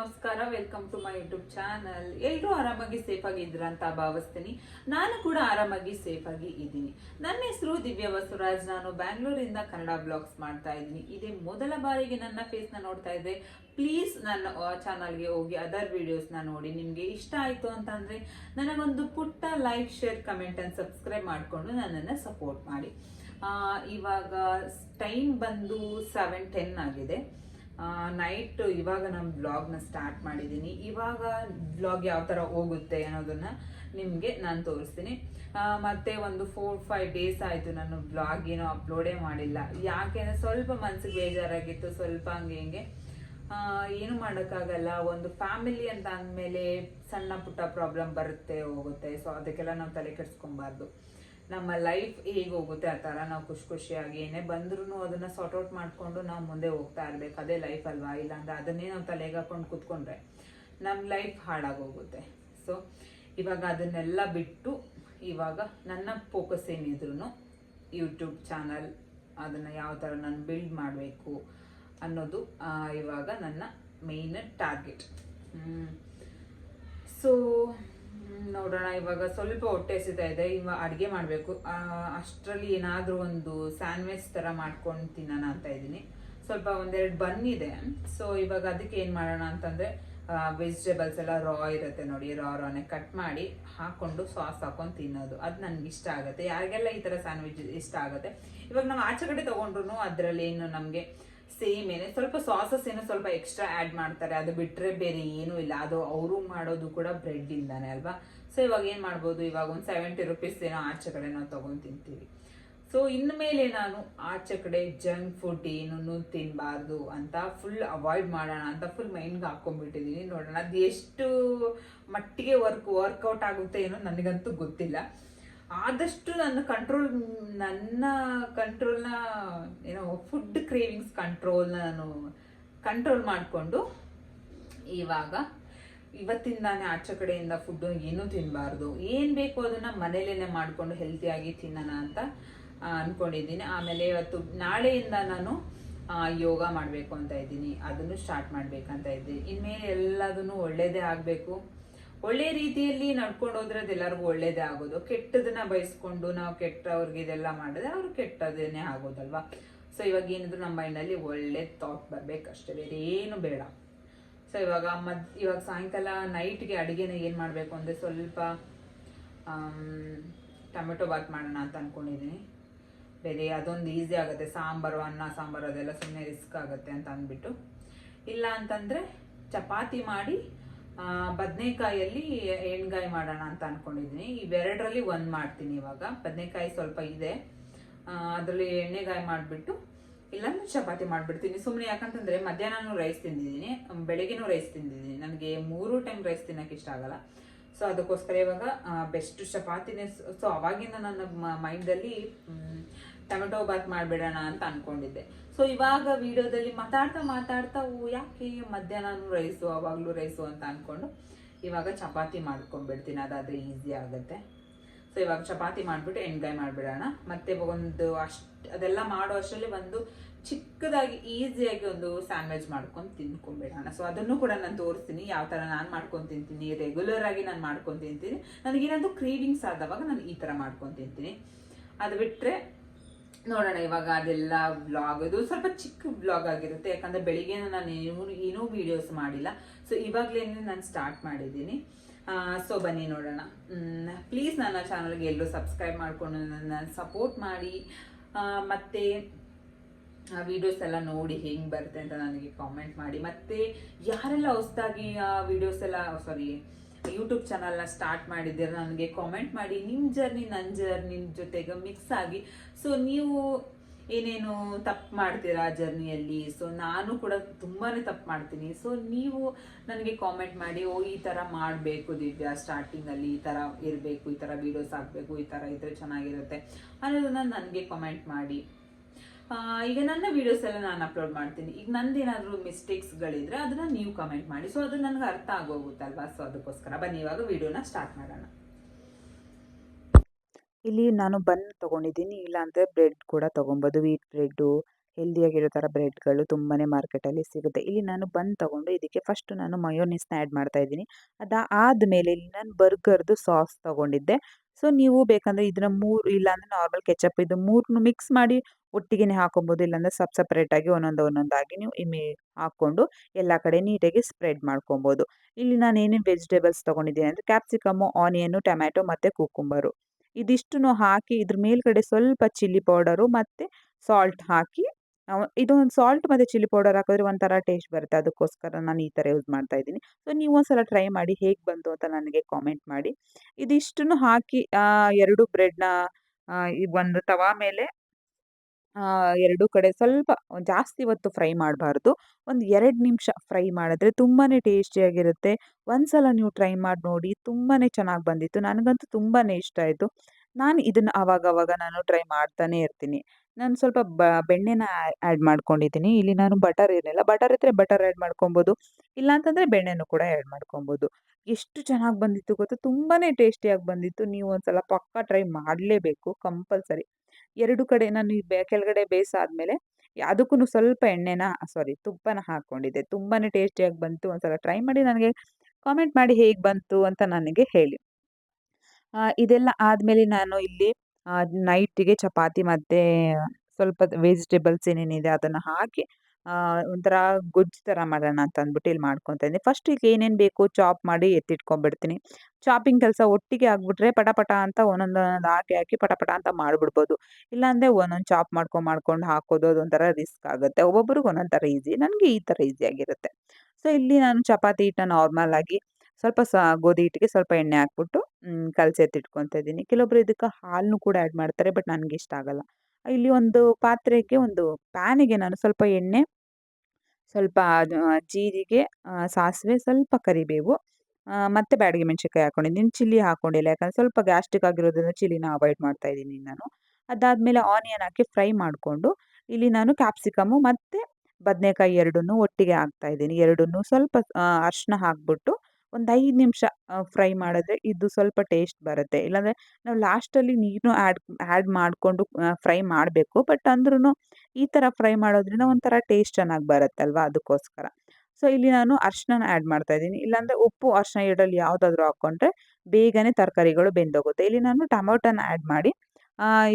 ನಮಸ್ಕಾರ welcome to my YouTube channel ಎಲ್ಲರೂ ಆರಾಮಾಗಿ ಸೇಫ್ ಆಗಿದ್ರ ಅಂತ ಭಾವಿಸ್ತೀನಿ. ನಾನು ಕೂಡ ಆರಾಮಾಗಿ ಸೇಫ್ ಆಗಿ ಇದ್ದೀನಿ. ನನ್ನ ಹೆಸರು ದಿವ್ಯ ಬಸವರಾಜ್. ನಾನು ಬ್ಯಾಂಗ್ಳೂರಿಂದ ಕನ್ನಡ ಬ್ಲಾಗ್ಸ್ ಮಾಡ್ತಾ ಇದ್ದೀನಿ. ಇದೇ ಮೊದಲ ಬಾರಿಗೆ ನನ್ನ ಫೇಸ್ನ ನೋಡ್ತಾ ಇದ್ದೆ ಪ್ಲೀಸ್ ನನ್ನ ಚಾನಲ್ಗೆ ಹೋಗಿ ಅದರ್ ವಿಡಿಯೋಸ್ನ ನೋಡಿ. ನಿಮಗೆ ಇಷ್ಟ ಆಯಿತು ಅಂತಂದರೆ, ನನಗೊಂದು ಪುಟ್ಟ like share comment and subscribe ಮಾಡಿಕೊಂಡು ನನ್ನನ್ನು ಸಪೋರ್ಟ್ ಮಾಡಿ. ಇವಾಗ ಟೈಮ್ ಬಂದು ಸೆವೆನ್ ಟೆನ್ ಆಗಿದೆ. ನೈಟ್ ಇವಾಗ ನಾನು ಬ್ಲಾಗ್ನ ಸ್ಟಾರ್ಟ್ ಮಾಡಿದ್ದೀನಿ ಇವಾಗ ಬ್ಲಾಗ್ ಯಾವ ಥರ ಹೋಗುತ್ತೆ ಅನ್ನೋದನ್ನ ನಿಮಗೆ ನಾನು ತೋರಿಸ್ತೀನಿ. ಮತ್ತೆ ಒಂದು ಫೋರ್ ಫೈವ್ ಡೇಸ್ ಆಯಿತು ನಾನು ಬ್ಲಾಗ್ ಏನೋ ಅಪ್ಲೋಡೇ ಮಾಡಿಲ್ಲ. ಯಾಕೆಂದರೆ ಸ್ವಲ್ಪ ಮನಸ್ಸಿಗೆ ಬೇಜಾರಾಗಿತ್ತು, ಸ್ವಲ್ಪ ಹಂಗೆ ಹಿಂಗೆ. ಏನು ಮಾಡೋಕ್ಕಾಗಲ್ಲ. ಒಂದು ಫ್ಯಾಮಿಲಿ ಅಂತ ಅಂದಮೇಲೆ ಸಣ್ಣ ಪುಟ್ಟ ಪ್ರಾಬ್ಲಮ್ ಬರುತ್ತೆ, ಹೋಗುತ್ತೆ. ಸೊ ಅದಕ್ಕೆಲ್ಲ ನಾವು ತಲೆ ಕೆಡಿಸ್ಕೊಬಾರ್ದು. ನಮ್ಮ ಲೈಫ್ ಹೇಗೆ ಹೋಗುತ್ತೆ ಆ ಥರ ನಾವು ಖುಷಿ ಖುಷಿಯಾಗಿ ಏನೇ ಬಂದ್ರೂ ಅದನ್ನು ಸಾರ್ಟ್ ಔಟ್ ಮಾಡಿಕೊಂಡು ನಾವು ಮುಂದೆ ಹೋಗ್ತಾ ಇರಬೇಕು. ಅದೇ ಲೈಫ್ ಅಲ್ವಾ? ಇಲ್ಲಾಂದ್ರೆ ಅದನ್ನೇ ನಾವು ತಲೆಗೆ ಹಾಕೊಂಡು ಕೂತ್ಕೊಂಡ್ರೆ ನಮ್ಮ ಲೈಫ್ ಹಾಳಾಗೋಗುತ್ತೆ ಸೊ ಇವಾಗ ಅದನ್ನೆಲ್ಲ ಬಿಟ್ಟು ಇವಾಗ ನನ್ನ ಫೋಕಸ್ ಏನಿದ್ರು ಯೂಟ್ಯೂಬ್ ಚಾನಲ್ ಅದನ್ನು ಯಾವ ಥರ ನಾನು ಬಿಲ್ಡ್ ಮಾಡಬೇಕು ಅನ್ನೋದು ಇವಾಗ ನನ್ನ ಮೇಯ್ನ್ ಟಾರ್ಗೆಟ್ ಸೊ ಇವಾಗ ಸ್ವಲ್ಪ ಹೊಟ್ಟೆ ಹಸಿತಾ ಇದೆ. ಇವಾಗ ಅಡುಗೆ ಮಾಡಬೇಕು. ಅಷ್ಟರಲ್ಲಿ ಏನಾದರೂ ಒಂದು ಸ್ಯಾಂಡ್ವಿಚ್ ಥರ ಮಾಡ್ಕೊಂಡು ತಿನ್ನೋಣ ಅಂತ ಇದ್ದೀನಿ. ಸ್ವಲ್ಪ ಒಂದೆರಡು ಬನ್ ಇದೆ. ಸೊ ಇವಾಗ ಅದಕ್ಕೆ ಏನು ಮಾಡೋಣ ಅಂತಂದರೆ ವೆಜಿಟೇಬಲ್ಸ್ ಎಲ್ಲ ರಾ ಇರುತ್ತೆ ನೋಡಿ. ರಾ ರಾನೆ ಕಟ್ ಮಾಡಿ ಹಾಕೊಂಡು ಸಾಸ್ ಹಾಕೊಂಡು ತಿನ್ನೋದು. ಅದು ನನಗೆ ಇಷ್ಟ ಆಗುತ್ತೆ. ಯಾರಿಗೆಲ್ಲ ಈ ಥರ ಸ್ಯಾಂಡ್ವಿಚ್ ಇಷ್ಟ ಆಗುತ್ತೆ. ಇವಾಗ ನಾವು ಆಚೆ ಕಡೆ ತೊಗೊಂಡ್ರು ಅದರಲ್ಲಿ ಏನು ನಮಗೆ ಸೇಮ್ ಏನೇ, ಸ್ವಲ್ಪ ಸಾಸಸ್ ಏನೋ ಸ್ವಲ್ಪ ಎಕ್ಸ್ಟ್ರಾ ಆ್ಯಡ್ ಮಾಡ್ತಾರೆ, ಅದು ಬಿಟ್ಟರೆ ಬೇರೆ ಏನೂ ಇಲ್ಲ. ಅದು ಅವರು ಮಾಡೋದು ಕೂಡ ಬ್ರೆಡ್ ಇಂದಾನೆ ಅಲ್ವಾ? ಸೊ ಇವಾಗ ಏನು ಮಾಡ್ಬೋದು? ಇವಾಗ ಒಂದು ಸೆವೆಂಟಿ ರುಪೀಸ್ ಏನೋ ಆಚೆ ಕಡೆ ನಾವು ತೊಗೊಂಡು ತಿಂತೀವಿ. ಸೊ ಇನ್ಮೇಲೆ ನಾನು ಆಚೆ ಕಡೆ ಜಂಕ್ ಫುಡ್ ಏನೂ ತಿನ್ನಬಾರ್ದು ಅಂತ ಫುಲ್ ಅವಾಯ್ಡ್ ಮಾಡೋಣ ಅಂತ ಫುಲ್ ಮೈಂಡ್ಗೆ ಹಾಕ್ಕೊಂಡ್ಬಿಟ್ಟಿದ್ದೀನಿ ನೋಡೋಣ, ಅದು ಎಷ್ಟು ಮಟ್ಟಿಗೆ ವರ್ಕ್ ವರ್ಕೌಟ್ ಆಗುತ್ತೆ ಏನೋ ನನಗಂತೂ ಗೊತ್ತಿಲ್ಲ. ಆದಷ್ಟು ನನ್ನ ಕಂಟ್ರೋಲ್ ನನ್ನ ಕಂಟ್ರೋಲ್ನ ಏನೋ ಫುಡ್ ಕ್ರೇವಿಂಗ್ಸ್ ಕಂಟ್ರೋಲ್ನ ನಾನು ಕಂಟ್ರೋಲ್ ಮಾಡಿಕೊಂಡು ಇವಾಗ ಇವತ್ತಿಂದಾನೆ ಆಚೆ ಕಡೆಯಿಂದ ಫುಡ್ ಏನೂ ತಿನ್ನಬಾರ್ದು ಏನು ಬೇಕು ಅದನ್ನು ಮನೇಲೇ ಮಾಡಿಕೊಂಡು ಹೆಲ್ತಿಯಾಗಿ ತಿನ್ನೋಣ ಅಂತ ಅಂದ್ಕೊಂಡಿದ್ದೀನಿ ಆಮೇಲೆ ಇವತ್ತು ನಾಳೆಯಿಂದ ನಾನು ಯೋಗ ಮಾಡಬೇಕು ಅಂತ ಇದ್ದೀನಿ. ಅದನ್ನು ಸ್ಟಾರ್ಟ್ ಮಾಡಬೇಕಂತ ಇದ್ದೀನಿ. ಇನ್ಮೇಲೆ ಎಲ್ಲದನ್ನು ಒಳ್ಳೆಯದೇ ಆಗಬೇಕು. ಒಳ್ಳೆ ರೀತಿಯಲ್ಲಿ ನಡ್ಕೊಂಡು ಹೋದ್ರೆ ಅದೆಲ್ಲರಿಗೂ ಒಳ್ಳೇದೇ ಆಗೋದು. ಕೆಟ್ಟದನ್ನ ಬಯಸ್ಕೊಂಡು ನಾವು ಕೆಟ್ಟವ್ರಿಗೆ ಇದೆಲ್ಲ ಮಾಡಿದ್ರೆ ಅವ್ರು ಕೆಟ್ಟದೇನೆ ಆಗೋದಲ್ವಾ? ಸೊ ಇವಾಗ ಏನಿದ್ರು ನಮ್ಮ ಮೈಂಡಲ್ಲಿ ಒಳ್ಳೆ ಥಾಟ್ ಬರ್ಬೇಕಷ್ಟೇ ಬೇರೆ ಏನು ಬೇಡ. ಸೊ ಇವಾಗ ಮದ್, ಇವಾಗ ಸಾಯಂಕಾಲ ನೈಟ್ಗೆ ಅಡುಗೆನ ಏನು ಮಾಡಬೇಕು ಅಂದರೆ ಸ್ವಲ್ಪ ಟೊಮೆಟೊ ಬಾತ್ ಮಾಡೋಣ ಅಂತ ಅಂದ್ಕೊಂಡಿದ್ದೀನಿ ಬೇರೆ ಅದೊಂದು ಈಸಿ ಆಗುತ್ತೆ. ಸಾಂಬಾರು, ಅನ್ನ, ಸಾಂಬಾರು ಅದೆಲ್ಲ ಸುಮ್ಮನೆ ರಿಸ್ಕ್ ಆಗುತ್ತೆ ಅಂತ ಅಂದ್ಬಿಟ್ಟು. ಇಲ್ಲ ಅಂತಂದರೆ ಚಪಾತಿ ಮಾಡಿ ಬದನೆಕಾಯಲ್ಲಿ ಎಣ್ಗಾಯಿ ಮಾಡೋಣ ಅಂತ ಅನ್ಕೊಂಡಿದ್ದೀನಿ. ಇವೆರಡರಲ್ಲಿ ಒಂದು ಮಾಡ್ತೀನಿ ಇವಾಗ. ಬದನೆಕಾಯಿ ಸ್ವಲ್ಪ ಇದೆ. ಅದರಲ್ಲಿ ಎಣ್ಣೆಗಾಯಿ ಮಾಡಿಬಿಟ್ಟು, ಇಲ್ಲಾಂದ್ರೆ ಚಪಾತಿ ಮಾಡಿಬಿಡ್ತೀನಿ. ಸುಮ್ಮನೆ ಯಾಕಂತಂದರೆ ಮಧ್ಯಾಹ್ನನೂ ರೈಸ್ ತಿಂದಿದ್ದೀನಿ. ಬೆಳಗ್ಗೆನೂ ರೈಸ್ ತಿಂದಿದ್ದೀನಿ. ನನಗೆ ಮೂರು ಟೈಮ್ ರೈಸ್ ತಿನ್ನೋಕೆ ಇಷ್ಟ ಆಗಲ್ಲ. ಸೊ ಅದಕ್ಕೋಸ್ಕರ ಇವಾಗ ಬೆಸ್ಟ್ ಚಪಾತಿನೇ. ಸೊ ಅವಾಗಿಂದ ನನ್ನ ಮೈಂಡಲ್ಲಿ ಟೊಮೆಟೊ ಬಾತ್ ಮಾಡಿಬಿಡೋಣ ಅಂತ ಅನ್ಕೊಂಡಿದ್ದೆ. ಸೊ ಇವಾಗ ವಿಡಿಯೋದಲ್ಲಿ ಮಾತಾಡ್ತಾ ಮಾತಾಡ್ತಾ ಯಾಕೆ ಮಧ್ಯಾಹ್ನ ರೈಸು, ಅವಾಗಲೂ ರೈಸು ಅಂತ ಅಂದ್ಕೊಂಡು ಇವಾಗ ಚಪಾತಿ ಮಾಡ್ಕೊಂಡ್ಬಿಡ್ತೀನಿ, ಅದಾದರೆ ಈಸಿ ಆಗುತ್ತೆ. ಸೊ ಇವಾಗ ಚಪಾತಿ ಮಾಡಿಬಿಟ್ಟು ಎಣ್ಗಾಯಿ ಮಾಡಿಬಿಡೋಣ. ಮತ್ತೆ ಒಂದು ಅಷ್ಟು, ಅದೆಲ್ಲ ಮಾಡೋ ಅಷ್ಟರಲ್ಲಿ ಒಂದು ಚಿಕ್ಕದಾಗಿ, ಈಸಿಯಾಗಿ ಒಂದು ಸ್ಯಾಂಡ್ವಿಚ್ ಮಾಡ್ಕೊಂಡು ತಿನ್ಕೊಂಡ್ಬಿಡೋಣ ಸೊ ಅದನ್ನು ಕೂಡ ನಾನು ತೋರಿಸ್ತೀನಿ, ಯಾವ ಥರ ನಾನು ಮಾಡ್ಕೊಂಡು ತಿಂತೀನಿ ರೆಗ್ಯುಲರ್ ಆಗಿ ನಾನು ಮಾಡ್ಕೊಂಡು ತಿಂತೀನಿ. ನನಗೇನಾದ್ರು ಕ್ರೀವಿಂಗ್ಸ್ ಆದವಾಗ ನಾನು ಈ ಥರ ಮಾಡ್ಕೊಂಡು ತಿಂತೀನಿ. ಅದು ಬಿಟ್ಟರೆ ನೋಡೋಣ ಇವಾಗ ಅದೆಲ್ಲ ವ್ಲಾಗ್ ಅದು ಸ್ವಲ್ಪ ಚಿಕ್ಕ ವ್ಲಾಗ್ ಆಗಿರುತ್ತೆ. ಯಾಕಂದ್ರೆ ಬೆಳಿಗ್ಗೆ ನಾನು ಏನೂ ಏನೂ ವೀಡಿಯೋಸ್ ಮಾಡಿಲ್ಲ. ಸೊ ಇವಾಗಲೇ ನಾನು ಸ್ಟಾರ್ಟ್ ಮಾಡಿದ್ದೀನಿ. ಸೊ ಬನ್ನಿ ನೋಡೋಣ. ಪ್ಲೀಸ್ ನನ್ನ ಚಾನಲ್ಗೆ ಎಲ್ಲರೂ ಸಬ್ಸ್ಕ್ರೈಬ್ ಮಾಡಿಕೊಂಡು ನನ್ನ ಸಪೋರ್ಟ್ ಮಾಡಿ. ಆ, ವೀಡಿಯೋಸ್ ವಿಡಿಯೋಸ್ ಎಲ್ಲ ನೋಡಿ ಹೆಂಗೆ ಬರುತ್ತೆ ಅಂತ ನನಗೆ ಕಾಮೆಂಟ್ ಮಾಡಿ. ಮತ್ತೆ ಯಾರೆಲ್ಲ ಹೊಸದಾಗಿ ಆ ವಿಡಿಯೋಸ್ ಎಲ್ಲ ಸಾರಿ ಯೂಟ್ಯೂಬ್ ಚಾನಲ್ನ ಸ್ಟಾರ್ಟ್ ಮಾಡಿದ್ದೀರ ನನಗೆ ಕಾಮೆಂಟ್ ಮಾಡಿ. ನಿಮ್ಮ ಜರ್ನಿ ನನ್ನ ಜರ್ನಿ ಜೊತೆಗೆ ಮಿಕ್ಸ್ ಆಗಿ. ಸೊ ನೀವು ಏನೇನು ತಪ್ಪು ಮಾಡ್ತೀರಾ ಜರ್ನಿಯಲ್ಲಿ ಸೊ ನಾನು ಕೂಡ ತುಂಬಾ ತಪ್ಪು ಮಾಡ್ತೀನಿ. ಸೊ ನೀವು ನನಗೆ ಕಾಮೆಂಟ್ ಮಾಡಿ, ಓ, ಈ ಥರ ಮಾಡಬೇಕು ದಿವ್ಯಾ ಸ್ಟಾರ್ಟಿಂಗಲ್ಲಿ ಈ ಥರ ಇರಬೇಕು, ಈ ಥರ ವೀಡಿಯೋಸ್ ಹಾಕಬೇಕು, ಈ ಥರ ಇದ್ರೆ ಚೆನ್ನಾಗಿರುತ್ತೆ ಅನ್ನೋದನ್ನ ನನಗೆ ಕಾಮೆಂಟ್ ಮಾಡಿ. ಈಗ ನನ್ನ ವಿಡಿಯೋಸ್ ಎಲ್ಲ ನಾನು ಅಪ್ಲೋಡ್ ಮಾಡ್ತೀನಿ. ಈಗ ನಂದೇನಾದರೂ ಮಿಸ್ಟೇಕ್ಸ್ಗಳಿದ್ರೆ ಅದನ್ನ ನೀವು ಕಮೆಂಟ್ ಮಾಡಿ. ಸೊ ಅದು ನನಗೆ ಅರ್ಥ ಆಗೋಗುತ್ತಲ್ವಾ? ಸೊ ಅದಕ್ಕೋಸ್ಕರ ಬನ್ನಿ, ಇವಾಗ ವಿಡಿಯೋನ ಸ್ಟಾರ್ಟ್ ಮಾಡೋಣ. ಇಲ್ಲಿ ನಾನು ಬನ್ ತೊಗೊಂಡಿದ್ದೀನಿ. ಇಲ್ಲ ಅಂದರೆ ಬ್ರೆಡ್ ಕೂಡ ತೊಗೊಬೋದು. ವೀಟ್ ಬ್ರೆಡ್ಡು ಹೆಲ್ದಿಯಾಗಿರೋ ಥರ ಬ್ರೆಡ್ಗಳು ತುಂಬಾ ಮಾರ್ಕೆಟಲ್ಲಿ ಸಿಗುತ್ತೆ. ಇಲ್ಲಿ ನಾನು ಬನ್ ತೊಗೊಂಡು ಇದಕ್ಕೆ ಫಸ್ಟು ನಾನು ಮಯೋನಿಸ್ನ ಆ್ಯಡ್ ಮಾಡ್ತಾ ಇದ್ದೀನಿ. ಅದು ಆದಮೇಲೆ ಇಲ್ಲಿ ನಾನು ಬರ್ಗರ್ದು ಸಾಸ್ ತೊಗೊಂಡಿದ್ದೆ. ಸೊ ನೀವು ಬೇಕಂದರೆ ಇದನ್ನ ಮೂರು ಇಲ್ಲಾಂದರೆ ನಾರ್ಮಲ್ ಕೆಚಪ್ ಇದು ಮೂರನ್ನು ಮಿಕ್ಸ್ ಮಾಡಿ ಒಟ್ಟಿಗೆ ಹಾಕೊಬೋದು, ಇಲ್ಲಾಂದರೆ ಸಪ್ ಸಪ್ರೇಟಾಗಿ ಒಂದೊಂದು ಒಂದೊಂದಾಗಿ ನೀವು ಇಮಿ ಹಾಕ್ಕೊಂಡು ಎಲ್ಲ ಕಡೆ ನೀಟಾಗಿ ಸ್ಪ್ರೆಡ್ ಮಾಡ್ಕೊಬೋದು. ಇಲ್ಲಿ ನಾನು ಏನೇನು ವೆಜಿಟೇಬಲ್ಸ್ ತೊಗೊಂಡಿದ್ದೀನಿ ಅಂದರೆ ಕ್ಯಾಪ್ಸಿಕಮ್ಮು ಆನಿಯನ್ನು ಟೊಮ್ಯಾಟೊ ಮತ್ತು ಕುಕುಂಬರು ಇದಿಷ್ಟನ್ನು ಹಾಕಿ ಇದ್ರ ಮೇಲ್ಗಡೆ ಸ್ವಲ್ಪ ಚಿಲ್ಲಿ ಪೌಡರು ಮತ್ತು ಸಾಲ್ಟ್ ಹಾಕಿ ಇದು ಒಂದು ಸಾಲ್ಟ್ ಮತ್ತು ಚಿಲ್ಲಿ ಪೌಡರ್ ಹಾಕಿದ್ರೆ ಒಂಥರ ಟೇಸ್ಟ್ ಬರುತ್ತೆ. ಅದಕ್ಕೋಸ್ಕರ ನಾನು ಈ ಥರ ಯೂಸ್ ಮಾಡ್ತಾ ಇದ್ದೀನಿ. ಸೊ ನೀವು ಒಂದ್ಸಲ ಟ್ರೈ ಮಾಡಿ ಹೇಗೆ ಬಂತು ಅಂತ ನನಗೆ ಕಾಮೆಂಟ್ ಮಾಡಿ. ಇದಿಷ್ಟನ್ನು ಹಾಕಿ ಎರಡು ಬ್ರೆಡ್ನ ಒಂದು ತವಾ ಮೇಲೆ ಎರಡು ಕಡೆ ಸ್ವಲ್ಪ ಜಾಸ್ತಿ ಹೊತ್ತು ಫ್ರೈ ಮಾಡಬಾರ್ದು. ಒಂದು ಎರಡು ನಿಮಿಷ ಫ್ರೈ ಮಾಡಿದ್ರೆ ತುಂಬಾ ಟೇಸ್ಟಿಯಾಗಿರುತ್ತೆ ಒಂದ್ಸಲ ನೀವು ಟ್ರೈ ಮಾಡಿ ನೋಡಿ ತುಂಬಾ ಚೆನ್ನಾಗಿ ಬಂದಿತ್ತು. ನನಗಂತೂ ತುಂಬಾ ಇಷ್ಟ ಆಯಿತು. ನಾನು ಇದನ್ನು ಆವಾಗವಾಗ ನಾನು ಟ್ರೈ ಮಾಡ್ತಾನೆ ಇರ್ತೀನಿ. ನಾನು ಸ್ವಲ್ಪ ಬ, ಬೆಣ್ಣೆನ ಆ್ಯಡ್ ಮಾಡ್ಕೊಂಡಿದ್ದೀನಿ. ಇಲ್ಲಿ ನಾನು ಬಟರ್ ಇರಲಿಲ್ಲ ಬಟರ್ ಇದ್ದರೆ ಬಟರ್ ಆ್ಯಡ್ ಮಾಡ್ಕೊಬೋದು. ಇಲ್ಲಾಂತಂದರೆ ಬೆಣ್ಣೆನೂ ಕೂಡ ಆ್ಯಡ್ ಮಾಡ್ಕೊಬೋದು. ಎಷ್ಟು ಚೆನ್ನಾಗಿ ಬಂದಿತ್ತು ಗೊತ್ತಾ? ತುಂಬಾ ಟೇಸ್ಟಿಯಾಗಿ ಬಂದಿತ್ತು. ನೀವು ಒಂದ್ಸಲ ಪಕ್ಕ ಟ್ರೈ ಮಾಡಲೇಬೇಕು ಕಂಪಲ್ಸರಿ. ಎರಡು ಕಡೆ ನಾನು ಬೆ, ಕೆಳಗಡೆ ಬೇಯಿಸಾದ್ಮೇಲೆ ಅದಕ್ಕೂ ಸ್ವಲ್ಪ ಎಣ್ಣೆನ, ಸಾರಿ ತುಪ್ಪನ ಹಾಕ್ಕೊಂಡಿದ್ದೆ ತುಂಬಾ ಟೇಸ್ಟಿಯಾಗಿ ಬಂತು. ಒಂದ್ಸಲ ಟ್ರೈ ಮಾಡಿ ನನಗೆ ಕಾಮೆಂಟ್ ಮಾಡಿ ಹೇಗೆ ಬಂತು ಅಂತ ನನಗೆ ಹೇಳಿ. ಇದೆಲ್ಲ ಆದಮೇಲೆ ನಾನು ಇಲ್ಲಿ ನೈಟಿಗೆ ಚಪಾತಿ ಮತ್ತು ಸ್ವಲ್ಪ ವೆಜಿಟೇಬಲ್ಸ್ ಏನೇನಿದೆ ಅದನ್ನು ಹಾಕಿ ಒಂಥರ ಗೊಜ್ಜು ಥರ ಮಾಡೋಣ ಅಂತ ಅಂದ್ಬಿಟ್ಟು ಇಲ್ಲಿ ಮಾಡ್ಕೊತಾ ಫಸ್ಟ್ ಈಗ ಏನೇನು ಬೇಕು ಚಾಪ್ ಮಾಡಿ ಎತ್ತಿಟ್ಕೊಂಡ್ಬಿಡ್ತೀನಿ. ಚಾಪಿಂಗ್ ಕೆಲಸ ಒಟ್ಟಿಗೆ ಆಗಿಬಿಟ್ರೆ ಪಟ ಪಟ ಅಂತ ಒಂದೊಂದೊಂದು ಹಾಕಿ ಹಾಕಿ ಪಟಪಟ ಪಟ ಅಂತ ಮಾಡಿಬಿಡ್ಬೋದು. ಇಲ್ಲಾಂದರೆ ಒಂದೊಂದು ಚಾಪ್ ಮಾಡ್ಕೊಂಡು ಮಾಡ್ಕೊಂಡು ಹಾಕೋದು ಅದೊಂಥರ ರಿಸ್ಕ್ ಆಗುತ್ತೆ. ಒಬ್ಬೊಬ್ರಿಗೆ ಒಂದೊಂದು ಥರ ಈಸಿ ನನಗೆ ಈ ಥರ ಈಸಿಯಾಗಿರುತ್ತೆ ಸೊ ಇಲ್ಲಿ ನಾನು ಚಪಾತಿ ಹಿಟ್ಟನ್ನ ನಾರ್ಮಲ್ ಆಗಿ ಸ್ವಲ್ಪ ಸ, ಗೋಧಿ ಹಿಟ್ಟಿಗೆ ಸ್ವಲ್ಪ ಎಣ್ಣೆ ಹಾಕ್ಬಿಟ್ಟು ಕಲಸಿ ಎತ್ತಿಟ್ಕೊತಾ ಇದ್ದೀನಿ. ಕೆಲವೊಬ್ರು ಇದಕ್ಕೆ ಹಾಲನ್ನು ಕೂಡ ಆ್ಯಡ್ ಮಾಡ್ತಾರೆ ಬಟ್ ನನಗೆ ಇಷ್ಟ ಆಗಲ್ಲ. ಇಲ್ಲಿ ಒಂದು ಪಾತ್ರೆಗೆ ಒಂದು ಪ್ಯಾನಿಗೆ ನಾನು ಸ್ವಲ್ಪ ಎಣ್ಣೆ, ಸ್ವಲ್ಪ ಜೀರಿಗೆ ಸಾಸಿವೆ, ಸ್ವಲ್ಪ ಕರಿಬೇವು ಮತ್ತು ಬ್ಯಾಡಗಿ ಮೆಣಸಿನ್ಕಾಯಿ ಹಾಕ್ಕೊಂಡಿದ್ದೀನಿ ಚಿಲ್ಲಿ ಹಾಕೊಂಡಿಲ್ಲ, ಯಾಕಂದರೆ ಸ್ವಲ್ಪ ಗ್ಯಾಸ್ಟ್ರಿಕ್ ಆಗಿರೋದ್ರಿಂದ ಚಿಲ್ಲಿನ ಅವಾಯ್ಡ್ ಮಾಡ್ತಾ ಇದ್ದೀನಿ ನಾನು. ಅದಾದಮೇಲೆ ಆನಿಯನ್ ಹಾಕಿ ಫ್ರೈ ಮಾಡಿಕೊಂಡು, ಇಲ್ಲಿ ನಾನು ಕ್ಯಾಪ್ಸಿಕಮು ಮತ್ತು ಬದನೆಕಾಯಿ ಎರಡನ್ನೂ ಒಟ್ಟಿಗೆ ಹಾಕ್ತಾಯಿದ್ದೀನಿ ಎರಡನ್ನೂ ಸ್ವಲ್ಪ ಅರಿಶಿನ ಹಾಕ್ಬಿಟ್ಟು ಒಂದು ಐದು ನಿಮಿಷ ಫ್ರೈ ಮಾಡಿದ್ರೆ ಇದು ಸ್ವಲ್ಪ ಟೇಸ್ಟ್ ಬರುತ್ತೆ. ಇಲ್ಲಾಂದರೆ ನಾವು ಲಾಸ್ಟಲ್ಲಿ ನೀರನ್ನು ಆ್ಯಡ್ ಆ್ಯಡ್ ಮಾಡಿಕೊಂಡು ಫ್ರೈ ಮಾಡಬೇಕು. ಬಟ್ ಅಂದ್ರೂ ಈ ಥರ ಫ್ರೈ ಮಾಡೋದ್ರಿಂದ ಒಂಥರ ಟೇಸ್ಟ್ ಚೆನ್ನಾಗಿ ಬರುತ್ತಲ್ವ ಅದಕ್ಕೋಸ್ಕರ. ಸೊ ಇಲ್ಲಿ ನಾನು ಅರ್ಶಿನ ಆ್ಯಡ್ ಮಾಡ್ತಾ ಇದ್ದೀನಿ. ಇಲ್ಲಾಂದರೆ ಉಪ್ಪು ಅರ್ಶಿನ ಎರಡಲ್ಲಿ ಯಾವುದಾದ್ರೂ ಹಾಕ್ಕೊಂಡ್ರೆ ಬೇಗನೆ ತರಕಾರಿಗಳು ಬೆಂದೋಗುತ್ತೆ. ಇಲ್ಲಿ ನಾನು ಟೊಮೊಟೊನ ಆ್ಯಡ್ ಮಾಡಿ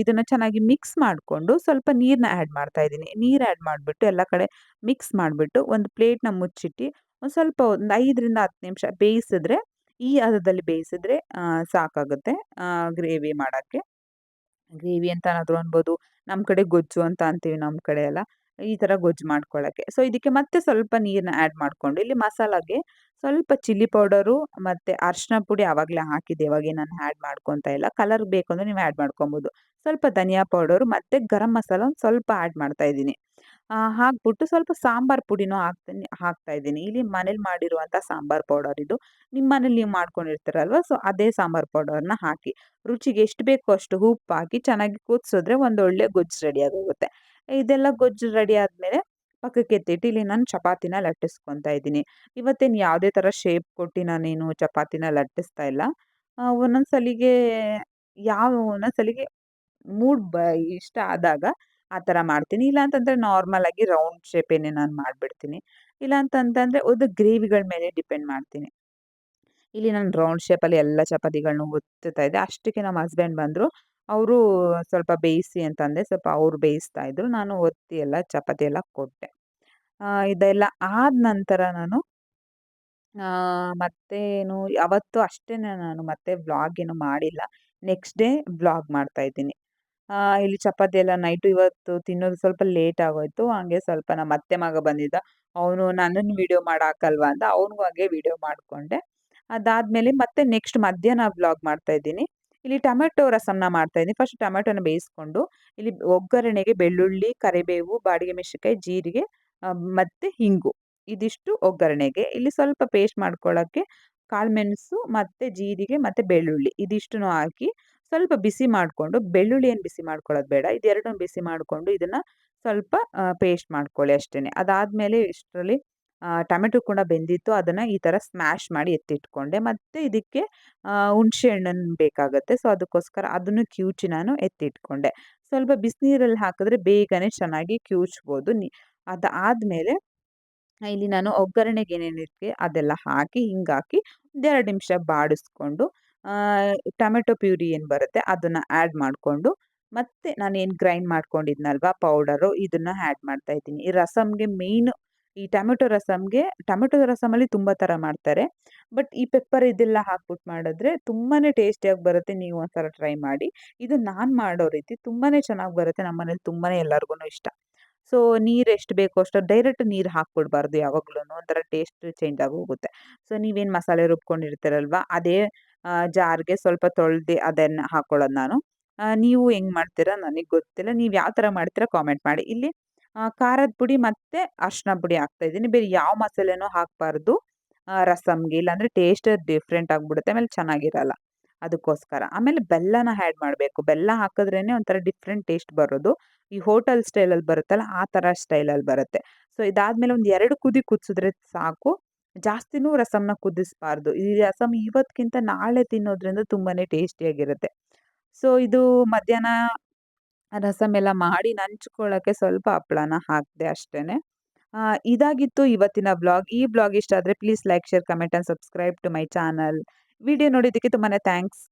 ಇದನ್ನು ಚೆನ್ನಾಗಿ ಮಿಕ್ಸ್ ಮಾಡಿಕೊಂಡು ಸ್ವಲ್ಪ ನೀರನ್ನ ಆ್ಯಡ್ ಮಾಡ್ತಾ ಇದ್ದೀನಿ. ನೀರು ಆ್ಯಡ್ ಮಾಡಿಬಿಟ್ಟು ಎಲ್ಲ ಕಡೆ ಮಿಕ್ಸ್ ಮಾಡಿಬಿಟ್ಟು ಒಂದು ಪ್ಲೇಟ್ನ ಮುಚ್ಚಿಟ್ಟು ಒಂದು ಸ್ವಲ್ಪ ಒಂದು ಐದರಿಂದ ಹತ್ತು ನಿಮಿಷ ಬೇಯಿಸಿದ್ರೆ, ಈ ಹದದಲ್ಲಿ ಬೇಯಿಸಿದ್ರೆ ಸಾಕಾಗುತ್ತೆ ಗ್ರೇವಿ ಮಾಡೋಕ್ಕೆ. ಗ್ರೇವಿ ಅಂತನಾದರೂ ಅನ್ಬೋದು ನಮ್ಮ ಕಡೆ ಗೊಜ್ಜು ಅಂತ ಅಂತೀವಿ ನಮ್ಮ ಕಡೆ ಎಲ್ಲ, ಈ ಥರ ಗೊಜ್ಜು ಮಾಡ್ಕೊಳ್ಳೋಕ್ಕೆ ಸೊ ಇದಕ್ಕೆ ಮತ್ತೆ ಸ್ವಲ್ಪ ನೀರನ್ನ ಆ್ಯಡ್ ಮಾಡಿಕೊಂಡು, ಇಲ್ಲಿ ಮಸಾಲಾಗೆ ಸ್ವಲ್ಪ ಚಿಲ್ಲಿ ಪೌಡರು ಮತ್ತು ಅರಿಶಿನ ಪುಡಿ ಆವಾಗಲೇ ಹಾಕಿದ್ದೆ, ಇವಾಗ ನಾನು ಆ್ಯಡ್ ಮಾಡ್ಕೊತಾ ಇಲ್ಲ. ಕಲರ್ ಬೇಕು ಅಂದರೆ ನೀವು ಆ್ಯಡ್ ಮಾಡ್ಕೊಬೋದು. ಸ್ವಲ್ಪ ಧನಿಯಾ ಪೌಡರು ಮತ್ತು ಗರಂ ಮಸಾಲ ಒಂದು ಸ್ವಲ್ಪ ಆ್ಯಡ್ ಮಾಡ್ತಾ ಇದ್ದೀನಿ. ಹಾಕ್ಬಿಟ್ಟು ಸ್ವಲ್ಪ ಸಾಂಬಾರು ಪುಡಿನೂ ಹಾಕ್ತೀನಿ, ಹಾಕ್ತಾ ಇದ್ದೀನಿ. ಇಲ್ಲಿ ಮನೇಲಿ ಮಾಡಿರುವಂಥ ಸಾಂಬಾರು ಪೌಡರ್ ಇದು. ನಿಮ್ಮ ಮನೇಲಿ ನೀವು ಮಾಡ್ಕೊಂಡಿರ್ತೀರಲ್ವ? ಸೊ, ಅದೇ ಸಾಂಬಾರು ಪೌಡರ್ನ ಹಾಕಿ. ರುಚಿಗೆ ಎಷ್ಟು ಬೇಕೋ ಅಷ್ಟು ಉಪ್ಪು ಹಾಕಿ ಚೆನ್ನಾಗಿ ಕುದಿಸಿದ್ರೆ ಒಂದು ಒಳ್ಳೆ ಗೊಜ್ಜು ರೆಡಿ ಆಗೋಗುತ್ತೆ. ಇದೆಲ್ಲ ಗೊಜ್ಜು ರೆಡಿ ಆದಮೇಲೆ ಪಕ್ಕಕ್ಕೆ ಎತ್ತಿಟ್ಟು ಇಲ್ಲಿ ನಾನು ಚಪಾತಿನ ಲಟ್ಟಿಸ್ಕೊತಾ ಇದ್ದೀನಿ. ಇವತ್ತೇನು ಯಾವುದೇ ಥರ ಶೇಪ್ ಕೊಟ್ಟು ನಾನೇನು ಚಪಾತಿನ ಲಟ್ಟಿಸ್ತಾ ಇಲ್ಲ. ಒಂದೊಂದು ಸಲಿಗೆ ಯಾವ ಒಂದೊಂದು ಸಲಿಗೆ ಮೂಡ್ ಬ, ಇಷ್ಟ ಆದಾಗ ಆ ಥರ ಮಾಡ್ತೀನಿ. ಇಲ್ಲ ಅಂತಂದರೆ ನಾರ್ಮಲ್ ಆಗಿ ರೌಂಡ್ ಶೇಪೇನೆ ನಾನು ಮಾಡಿಬಿಡ್ತೀನಿ. ಇಲ್ಲ ಅಂತಂತಂದರೆ ಒಂದು ಗ್ರೇವಿಗಳ ಮೇಲೆ ಡಿಪೆಂಡ್ ಮಾಡ್ತೀನಿ. ಇಲ್ಲಿ ನಾನು ರೌಂಡ್ ಶೇಪಲ್ಲಿ ಎಲ್ಲ ಚಪಾತಿಗಳನ್ನೂ ಒತ್ತುತ್ತಾ ಇದ್ದೆ ಅಷ್ಟಕ್ಕೆ ನಮ್ಮ ಹಸ್ಬೆಂಡ್ ಬಂದರು, ಅವರು ಸ್ವಲ್ಪ ಬೇಯಿಸಿ ಅಂತಂದೆ, ಸ್ವಲ್ಪ ಅವ್ರು ಬೇಯಿಸ್ತಾ ಇದ್ರು. ನಾನು ಒತ್ತಿ ಎಲ್ಲ ಚಪಾತಿ ಎಲ್ಲ ಕೊಟ್ಟೆ. ಇದೆಲ್ಲ ಆದ ನಂತರ ನಾನು ಮತ್ತೇನು, ಅವತ್ತು ಅಷ್ಟೇ ನಾನು ಮತ್ತೆ ವ್ಲಾಗ್ ಏನು ಮಾಡಿಲ್ಲ. ನೆಕ್ಸ್ಟ್ ಡೇ ವ್ಲಾಗ್ ಮಾಡ್ತಾ ಇದ್ದೀನಿ. ಇಲ್ಲಿ ಚಪಾತಿ ಎಲ್ಲ ನೈಟು ಇವತ್ತು ತಿನ್ನೋದು ಸ್ವಲ್ಪ ಲೇಟ್ ಆಗೋಯ್ತು. ಹಂಗೆ ಸ್ವಲ್ಪ ನಮ್ಮ ಅತ್ತೆ ಮಗ ಬಂದಿದ್ದ. ಅವನು ನನ್ನನ್ನು ವಿಡಿಯೋ ಮಾಡಾಕಲ್ವಾ ಅಂತ ಅವನಿಗೂ ಹಾಗೆ ವೀಡಿಯೋ ಮಾಡಿಕೊಂಡೆ. ಅದಾದಮೇಲೆ ಮತ್ತೆ ನೆಕ್ಸ್ಟ್ ಮಧ್ಯಾಹ್ನ ಬ್ಲಾಗ್ ಮಾಡ್ತಾ ಇದ್ದೀನಿ. ಇಲ್ಲಿ ಟೊಮೆಟೊ ರಸಮ್ನ ಮಾಡ್ತಾ ಇದ್ದೀನಿ. ಫಸ್ಟ್ ಟೊಮೆಟೊನ ಬೇಯಿಸ್ಕೊಂಡು ಇಲ್ಲಿ ಒಗ್ಗರಣೆಗೆ ಬೆಳ್ಳುಳ್ಳಿ, ಕರಿಬೇವು, ಬಾಡಿಗೆ ಮೆಣಸಿನ್ಕಾಯಿ, ಜೀರಿಗೆ ಮತ್ತು ಹಿಂಗು. ಇದಿಷ್ಟು ಒಗ್ಗರಣೆಗೆ. ಇಲ್ಲಿ ಸ್ವಲ್ಪ ಪೇಸ್ಟ್ ಮಾಡ್ಕೊಳ್ಳೋಕ್ಕೆ ಕಾಳುಮೆಣಸು ಮತ್ತು ಜೀರಿಗೆ ಮತ್ತು ಬೆಳ್ಳುಳ್ಳಿ. ಇದಿಷ್ಟು ಹಾಕಿ ಸ್ವಲ್ಪ ಬಿಸಿ ಮಾಡಿಕೊಂಡು ಬೆಳ್ಳುಳ್ಳಿ ಏನು ಬಿಸಿ ಮಾಡ್ಕೊಳ್ಳೋದು ಬೇಡ. ಇದೆರಡನ್ನು ಬಿಸಿ ಮಾಡಿಕೊಂಡು ಇದನ್ನು ಸ್ವಲ್ಪ ಪೇಸ್ಟ್ ಮಾಡ್ಕೊಳ್ಳಿ ಅಷ್ಟೇ ಅದಾದಮೇಲೆ ಇಷ್ಟರಲ್ಲಿ ಟೊಮೆಟೊ ಕೂಡ ಬೆಂದಿತ್ತು. ಅದನ್ನು ಈ ಥರ ಸ್ಮ್ಯಾಶ್ ಮಾಡಿ ಎತ್ತಿಟ್ಕೊಂಡೆ. ಮತ್ತು ಇದಕ್ಕೆ ಹುಣಸೆ ಹಣ್ಣನ್ನು ಬೇಕಾಗುತ್ತೆ. ಸೊ, ಅದಕ್ಕೋಸ್ಕರ ಅದನ್ನು ಕ್ಯೂಚಿ ನಾನು ಎತ್ತಿಟ್ಕೊಂಡೆ. ಸ್ವಲ್ಪ ಬಿಸಿನೀರಲ್ಲಿ ಹಾಕಿದ್ರೆ ಬೇಗನೆ ಚೆನ್ನಾಗಿ ಕ್ಯೂಚ್ಬೋದು. ನೀ, ಅದಾದಮೇಲೆ ಇಲ್ಲಿ ನಾನು ಒಗ್ಗರಣೆಗೆ ಏನೇನಿದೆ ಅದೆಲ್ಲ ಹಾಕಿ, ಹಿಂಗಾಕಿ ಒಂದೆರಡು ನಿಮಿಷ ಬಾಡಿಸ್ಕೊಂಡು ಟೊಮೆಟೊ ಪ್ಯೂರಿ ಏನು ಬರುತ್ತೆ ಅದನ್ನು ಆ್ಯಡ್ ಮಾಡಿಕೊಂಡು, ಮತ್ತೆ ನಾನೇನು ಗ್ರೈಂಡ್ ಮಾಡ್ಕೊಂಡಿದ್ನಲ್ವಾ ಪೌಡರು ಇದನ್ನು ಆ್ಯಡ್ ಮಾಡ್ತಾ ಇದ್ದೀನಿ. ಈ ರಸಮ್ಗೆ ಮೇಯ್ನು ಈ ಟೊಮೆಟೊ ರಸಮ್ಗೆ, ಟೊಮೆಟೊ ರಸಮಲ್ಲಿ ತುಂಬ ಥರ ಮಾಡ್ತಾರೆ. ಬಟ್ ಈ ಪೆಪ್ಪರ್ ಇದೆಲ್ಲ ಹಾಕ್ಬಿಟ್ಟು ಮಾಡಿದ್ರೆ ತುಂಬಾ ಟೇಸ್ಟಿಯಾಗಿ ಬರುತ್ತೆ, ನೀವು ಒಂದ್ಸಲ ಟ್ರೈ ಮಾಡಿ. ಇದು ನಾನು ಮಾಡೋ ರೀತಿ ತುಂಬಾ ಚೆನ್ನಾಗಿ ಬರುತ್ತೆ ನಮ್ಮ ಮನೇಲಿ ತುಂಬಾ ಎಲ್ಲರಿಗೂ ಇಷ್ಟ. ಸೊ ನೀರು ಎಷ್ಟು ಬೇಕೋ ಅಷ್ಟು ಡೈರೆಕ್ಟ್ ನೀರು ಹಾಕ್ಬಿಡ್ಬಾರ್ದು ಯಾವಾಗ್ಲೂ ಒಂಥರ ಟೇಸ್ಟ್ ಚೇಂಜ್ ಆಗಿ ಹೋಗುತ್ತೆ. ಸೊ ನೀವೇನು ಮಸಾಲೆ ರುಬ್ಕೊಂಡಿರ್ತೀರಲ್ವ, ಅದೇ ಜಾರ್ಗೆ ಸ್ವಲ್ಪ ತೊಳೆದು ಅದನ್ನು ಹಾಕ್ಕೊಳ್ಳೋದು ನಾನು. ನೀವು ಹೆಂಗೆ ಮಾಡ್ತೀರಾ ನನಗೆ ಗೊತ್ತಿಲ್ಲ. ನೀವು ಯಾವ ಥರ ಮಾಡ್ತೀರಾ ಕಾಮೆಂಟ್ ಮಾಡಿ. ಇಲ್ಲಿ ಖಾರದ ಪುಡಿ ಮತ್ತು ಅರ್ಶಿನ ಪುಡಿ ಹಾಕ್ತಾ ಇದ್ದೀನಿ. ಬೇರೆ ಯಾವ ಮಸಾಲೆನೂ ಹಾಕಬಾರ್ದು. ರಸಮ್ಗೆ, ಇಲ್ಲಾಂದರೆ ಟೇಸ್ಟ್ ಡಿಫ್ರೆಂಟ್ ಆಗಿಬಿಡುತ್ತೆ. ಆಮೇಲೆ ಚೆನ್ನಾಗಿರಲ್ಲ. ಅದಕ್ಕೋಸ್ಕರ. ಆಮೇಲೆ ಬೆಲ್ಲನ ಆ್ಯಡ್ ಮಾಡಬೇಕು. ಬೆಲ್ಲ ಹಾಕಿದ್ರೇ ಒಂಥರ ಡಿಫ್ರೆಂಟ್ ಟೇಸ್ಟ್ ಬರೋದು. ಈ ಹೋಟೆಲ್ ಸ್ಟೈಲಲ್ಲಿ ಬರುತ್ತಲ್ಲ, ಆ ಥರ ಸ್ಟೈಲಲ್ಲಿ ಬರುತ್ತೆ. ಸೊ ಇದಾದಮೇಲೆ ಒಂದು ಎರಡು ಕುದಿ ಕುದಿಸಿದ್ರೆ ಸಾಕು. ಜಾಸ್ತಿನೂ ರಸಮ್ನ ಕುದಿಸ್ಬಾರ್ದು. ಈ ರಸಮ್ ಇವತ್ತಿಗಿಂತ ನಾಳೆ ತಿನ್ನೋದ್ರಿಂದ ತುಂಬಾ ಟೇಸ್ಟಿಯಾಗಿರುತ್ತೆ. ಸೊ, ಇದು ಮಧ್ಯಾಹ್ನ ರಸಮ್ ಎಲ್ಲ ಮಾಡಿ ನಂಚ್ಕೊಳ್ಳೋಕ್ಕೆ ಸ್ವಲ್ಪ ಹಪ್ಪಳನ ಹಾಕಿದೆ ಅಷ್ಟೇ ಇದಾಗಿತ್ತು ಇವತ್ತಿನ ಬ್ಲಾಗ್ ಈ ಬ್ಲಾಗ್ ಇಷ್ಟ ಆದರೆ please like, share, comment and subscribe to my channel. Video ನೋಡಿದ್ದಕ್ಕೆ ತುಂಬಾ ಥ್ಯಾಂಕ್ಸ್.